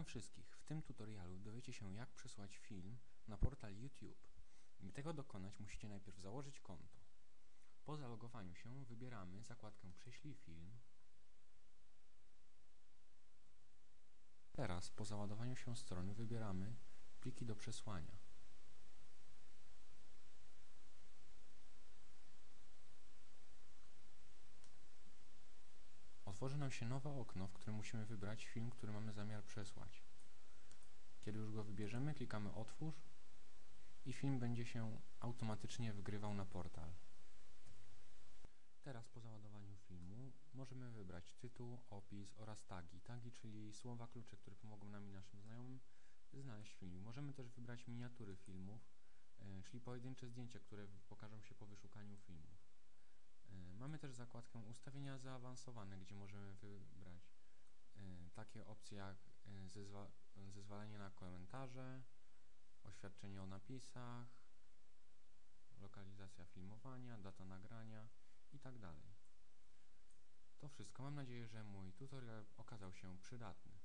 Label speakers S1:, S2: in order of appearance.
S1: Witam wszystkich. W tym tutorialu dowiecie się jak przesłać film na portal YouTube. By tego dokonać musicie najpierw założyć konto. Po zalogowaniu się wybieramy zakładkę Prześlij film. Teraz po załadowaniu się strony wybieramy Pliki do przesłania. Otworzy nam się nowe okno, w którym musimy wybrać film, który mamy zamiar przesłać. Kiedy już go wybierzemy, klikamy Otwórz i film będzie się automatycznie wgrywał na portal. Teraz po załadowaniu filmu możemy wybrać tytuł, opis oraz tagi. Tagi, czyli słowa klucze, które pomogą nam i naszym znajomym znaleźć film. Możemy też wybrać miniatury filmów, e, czyli pojedyncze zdjęcia, które pokażą się po wyszukaniu filmów. Też zakładkę ustawienia zaawansowane, gdzie możemy wybrać e, takie opcje jak e, zezwa zezwolenie na komentarze, oświadczenie o napisach, lokalizacja filmowania, data nagrania i tak. To wszystko. Mam nadzieję, że mój tutorial okazał się przydatny.